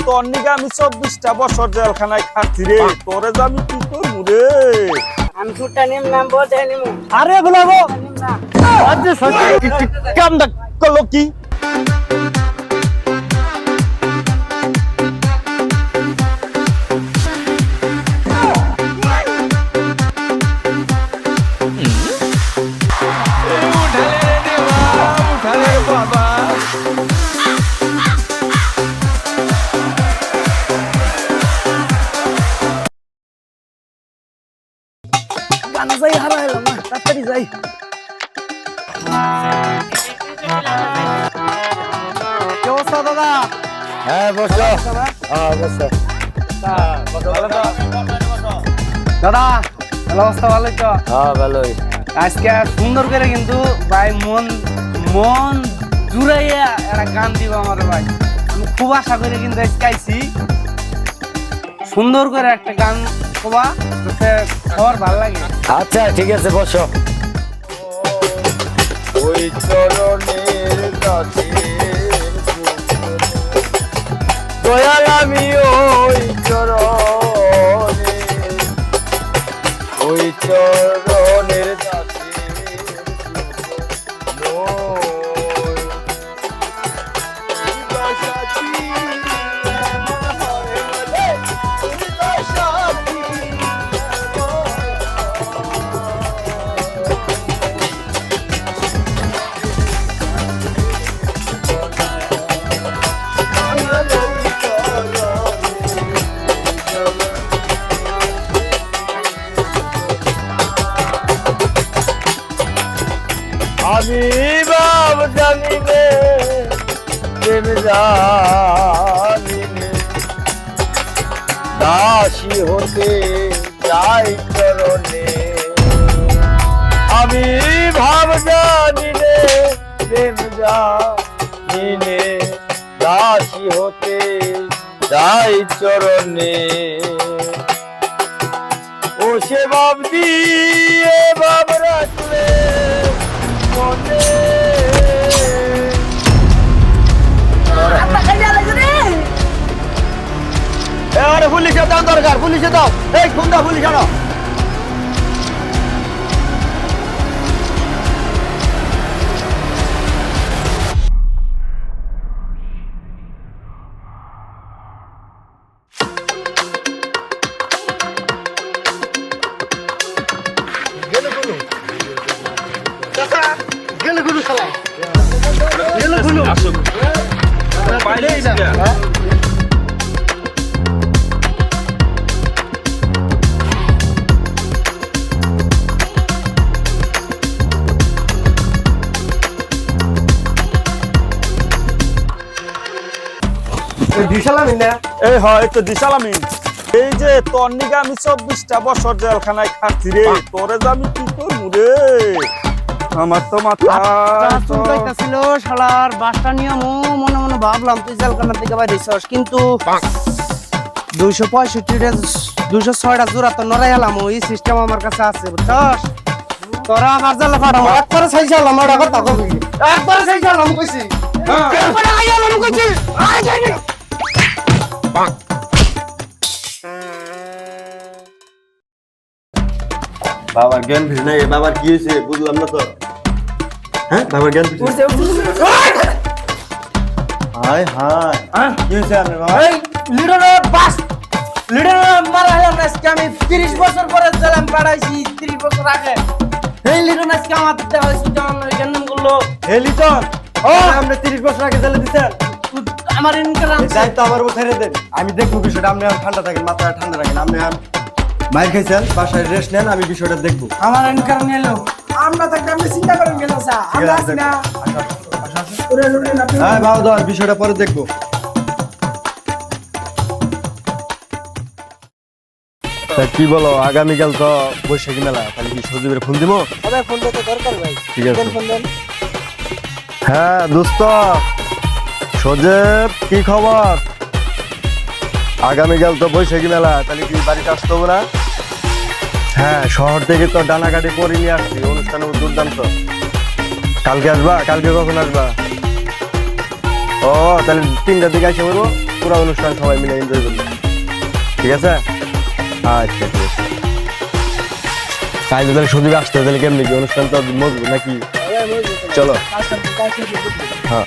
তোর নিগে আমি চব্বিশটা বছর জেলখানায় খাচ্ছি রে। তোরে যে আমি কি করব রে? আরে বলাবো কামটা করল কি? গানা যাই হারা এলাম না তাড়াতাড়ি যাই। কি অবস্থা দাদা? হ্যাঁ বসো। হ্যাঁ বসো। দাদা ভালো অবস্থা ভালো তো? হ্যাঁ ভালোই। আজকে সুন্দর করে কিন্তু ভাই মন মন জুড়াইয়া একটা গান দিব আমার ভাই। আমি খুব আশা করে কিন্তু আজকে আইছি। সুন্দর করে একটা গান যাতে সবার ভালো লাগে। আচ্ছা ঠিক আছে, বসো। ওই চরণের কাছে দয়াল আমি ওই চরণে, ওই চরণের কাছে আমি বাব জানি নে প্রেম জানি নে দাসী হতে যাই চরণে। আমি ভাব জানি নে প্রেম জানি নে দাসী হতে যাই চরণে। ও সে বাব পুলিশে দাও দরকার পুলিশে দাও। এই খুন্দা পুলিশ এই হয় একটু যে আমি চব্বিশটা বছর জেলখানায় খাচ্ছি রে তোরে যে আমি কি করব রে? আমার তো মাথা ছিল শালার বাসটা নিয়ম মনে মনে ভাবলাম তুই জেলখানা থেকে বাইরে কিন্তু দুইশো পঁয়ষট্টি দুইশো ছয়টা জোড়া তো নড়াই এলাম ওই সিস্টেম আমার কাছে আছে বুঝছস? তোরা আমার জেলা পাঠাবো একবারে সেই চালাম ওটা কথা কবি একবারে সেই চালাম কইছি। কইছি। আই। বাবার জ্ঞান ফিরে নাই বাবার কি হয়েছে বুঝলাম না তো। হ্যাঁ বাবার জ্ঞান ফিরে হায় হায়। কি হয়েছে আপনার বাবা? বাস। লিডারের মারা হলাম আজকে আমি তিরিশ বছর পরে জেলাম পাঠাইছি তিরিশ বছর আগে। এই লিডার আজকে আমার হয়েছে ও। তিরিশ বছর আগে জেলে দিচ্ছেন আমার ইনকাম দায়িত্ব আমার উপর ছেড়ে দেন। আমি দেখব বিষয়টা আপনি ঠান্ডা থাকেন মাথা ঠান্ডা রাখেন। আপনি খাইছেন বাসায় রেস্ট নেন আমি বিষয়টা দেখব। আমার ইনকাম আমরা থাকতে আমি চিন্তা করেন গেল আমরা না। আসো, আসো, আসো। উড়ে উড়ে না হ্যাঁ বাবা দাও বিষয়টা পরে দেখব। কি বলো আগামীকাল তো বৈশাখী মেলা তাহলে কি সজীবের ফোন দিব? ফোন দরকার ভাই। ঠিক আছে। হ্যাঁ দোস্ত। সজেব কি খবর? আগামীকাল তো বৈশাখী মেলা তাহলে কি বাড়িতে আসতে হবে না? হ্যাঁ শহর থেকে তো ডানাকাটি করে নিয়ে আসছি অনুষ্ঠান দুর্দান্ত কালকে আসবা? কালকে কখন আসবা? ও তাহলে তিনটার দিকে এসে বলব পুরো অনুষ্ঠান সবাই মিলে এনজয় করব। ঠিক আছে? আচ্ছা ঠিক আছে। কাজ তাহলে সুদীপ আসতে তাহলে কেমনি কি অনুষ্ঠান তো মজবুত নাকি? চলো। হ্যাঁ।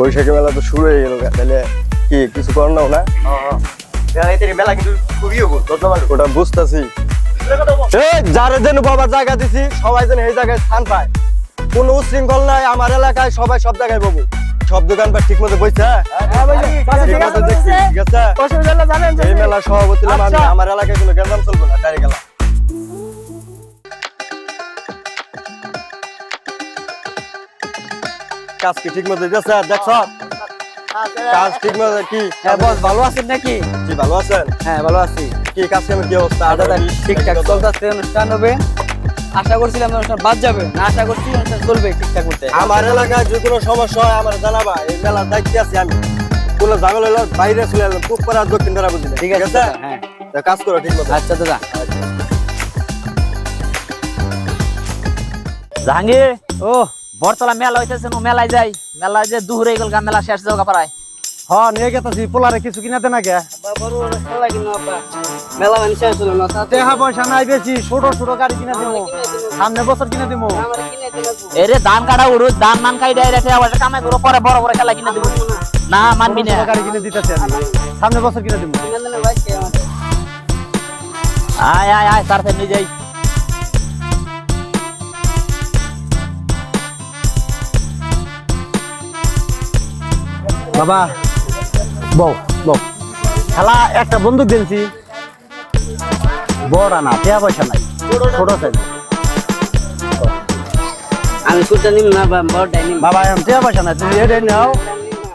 বৈশাখী মেলা তো শুরু হয়ে গেল তাহলে কি কিছু কর নাও না? মেলা কিন্তু খুবই ওটা বুঝতেছি। যারা যেন বাবার জায়গা দিছি সবাই যেন এই জায়গায় স্থান পায়। কোন উশৃঙ্খল নাই আমার এলাকায় সবাই সব জায়গায় পাবো সব দোকানপাট ঠিক মতো বইছে ঠিক মতো আছে এই মেলা সভাপতি আমি আমার এলাকায় কোনো গেঞ্জাম চলবো না ডাইরে গেলাম। কাজ কি ঠিক মতো দিতেছে? দেখছ? কাজ ঠিক মতো কি? হ্যাঁ বস ভালো আছেন নাকি? কি ভালো আছেন। হ্যাঁ ভালো আছি। কি কাজ কামের কি অবস্থা? দাদা ঠিকঠাক চলতেছে অনুষ্ঠান হবে। আশা করছিলাম অনুষ্ঠান বাদ যাবে না আশা করছি অনুষ্ঠান চলবে ঠিকঠাক করতে আমার এলাকায় যে কোনো সমস্যা হয় আমার জানাবা এই মেলার দায়িত্বে আছি আমি। কোনো ঝামেলা হলে বাইরে চলে এলাম খুব পাড়া দক্ষিণ ধারা বুঝলি। ঠিক আছে দাদা, হ্যাঁ। কাজ করো ঠিক মতো। আচ্ছা দাদা। জাহাঙ্গীর ও বরতলা মেলা হইতেছে মেলায় যাই। মেলায় যে দুহুর হয়ে গেল গা মেলা শেষ যাওয়া পারায় হ্যাঁ নিয়ে গেছি পোলারে কিছু কিনাতে না গে মেলা মানে শেষ হলো না টাকা পয়সা নাই বেশি ছোট ছোট গাড়ি কিনে দেবো সামনে বছর কিনে দেবো এরে ধান কাটা উড়ু ধান মান খাই দেয় রেখে আবার কামাই করো পরে বড় বড় খেলা কিনে দিব না মানবি না। গাড়ি কিনে দিতেছি আমি। সামনে বছর কিনে দেবো আয় আয় আয় তার নিয়ে বাবা বউ বউ। খেলা একটা বন্দুক দিয়েছি। বড় না টাকা পয়সা নাই ছোট সাইজ আমি সুটটা নিম না বড়টাই নিম। বাবা এখন টাকা পয়সা নাই তুমি এটা নাও।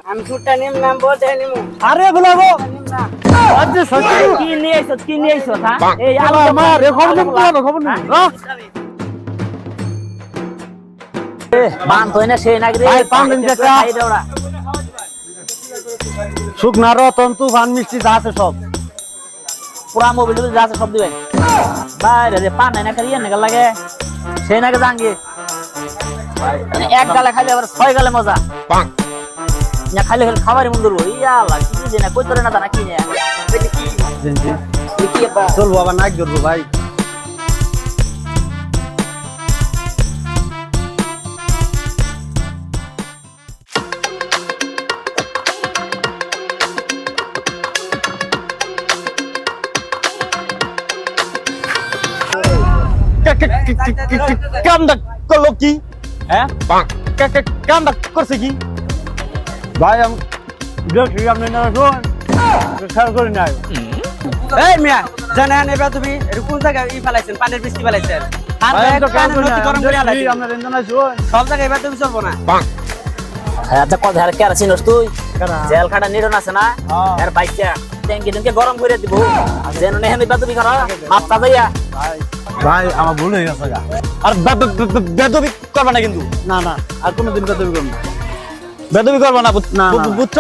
আমি সুটটা নিম না বড়টাই নিম। আরে বলাবো আজকে সত্যি কি নিয়ে আইছো কি নিয়ে আইছো হ্যাঁ? এই আলু মা রে খবর নিম বলাবো খবর নিম বান তো না সেই ভাই, পান দিন। শুকনা রতন তুফান মিষ্টি যা আছে সব। পুরা মোবাইল যা আছে সব দিবেন। বাইরে রে পান না করিয়ে না লাগে। সেই নাগে জাঙ্গি এক গালে খাইলে আবার ছয় গালে মজা। না খাইলে খালি খাবারই মন ধরবো। ইয়া আল্লাহ কি যে না কই তোরে না জানা কি না চলবো আবার নাক ধরবো ভাই। কামটা করল কি? হ্যাঁ? কামটা করছে কি? ভাই আমি আপনি না শোন। খেয়াল করি নাই। এই মিয়া জানেন এবার তুমি। কোন জায়গায় ই ফেলাইছেন? পানির বৃষ্টি ফেলাইছেন। সব জায়গায় এবার তুমি চলবো না। আচ্ছা কথা আর কেরা চিনস তুই? জেল খাটা আছে না? এর বাইকটা ট্যাঙ্কি ট্যাঙ্কি গরম করে দিব। যেন নেহেন দিবা তুমি কর মাপটা যাইয়া ভাই আমার ভুল হয়ে গেছে আর বেদবি করবা না কিন্তু না না আর কোনোদিন বেদবি করব না। বেদবি করবা না। বুঝছ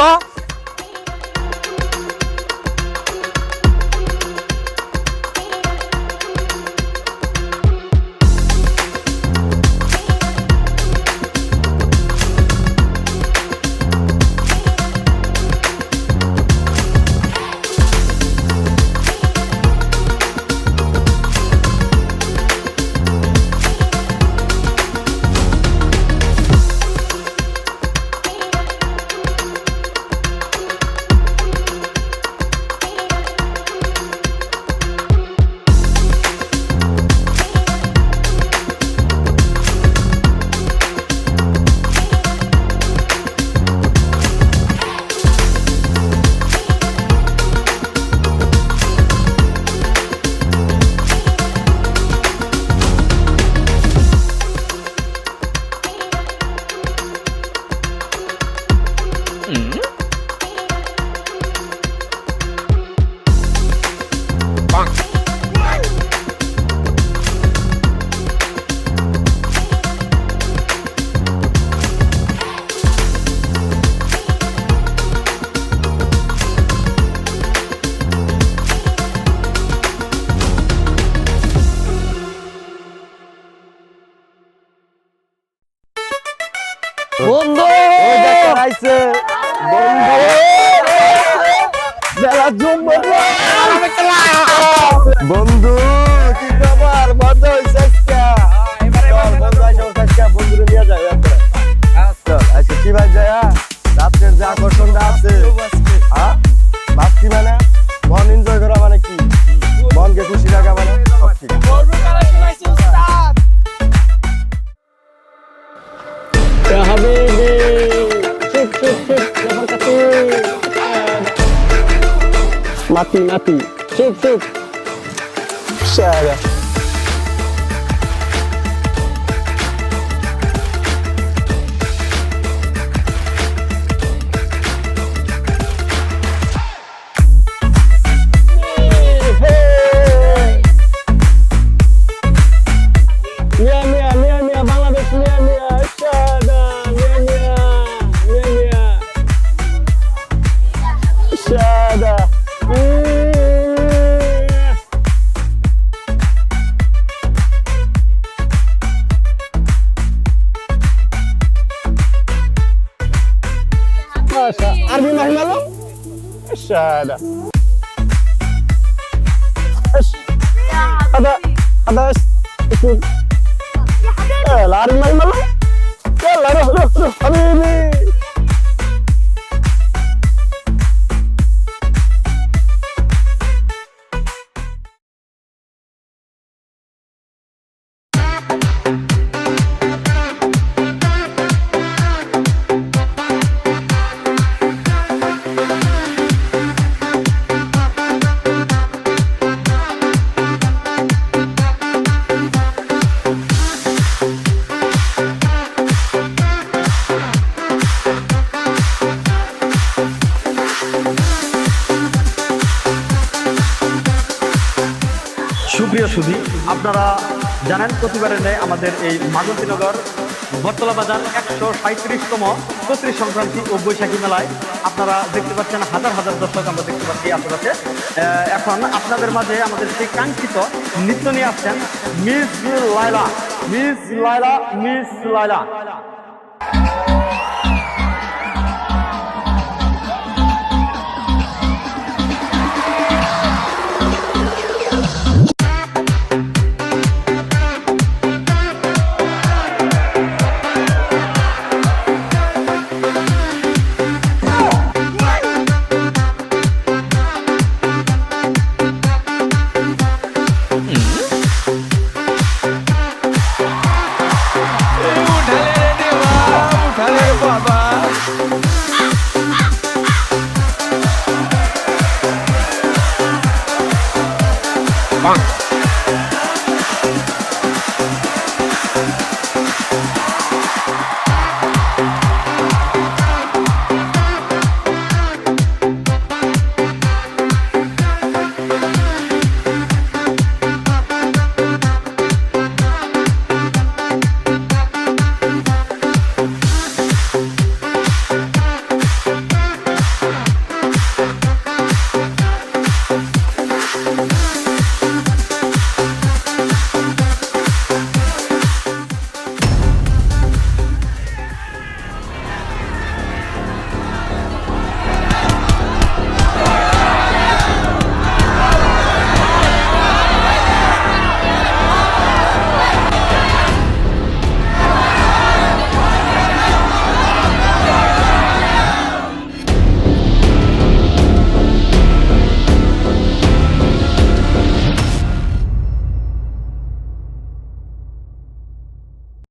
帅的！咩咩咩咩，帮老子咩咩，帅的咩咩咩咩，帅的。الشهاده هذا هذا সুধী আপনারা জানেন প্রতিবারের ন্যায় আমাদের এই মাগন্তীনগর বটতলা বাজার একশো সাঁত্রিশতম চৌত্রিশ সংক্রান্তি ও বৈশাখী মেলায় আপনারা দেখতে পাচ্ছেন, হাজার হাজার দর্শক আমরা দেখতে পাচ্ছি আশেপাশে। এখন আপনাদের মাঝে আমাদের সেই কাঙ্ক্ষিত নৃত্য নিয়ে আসছেন miss Laila miss Laila miss Laila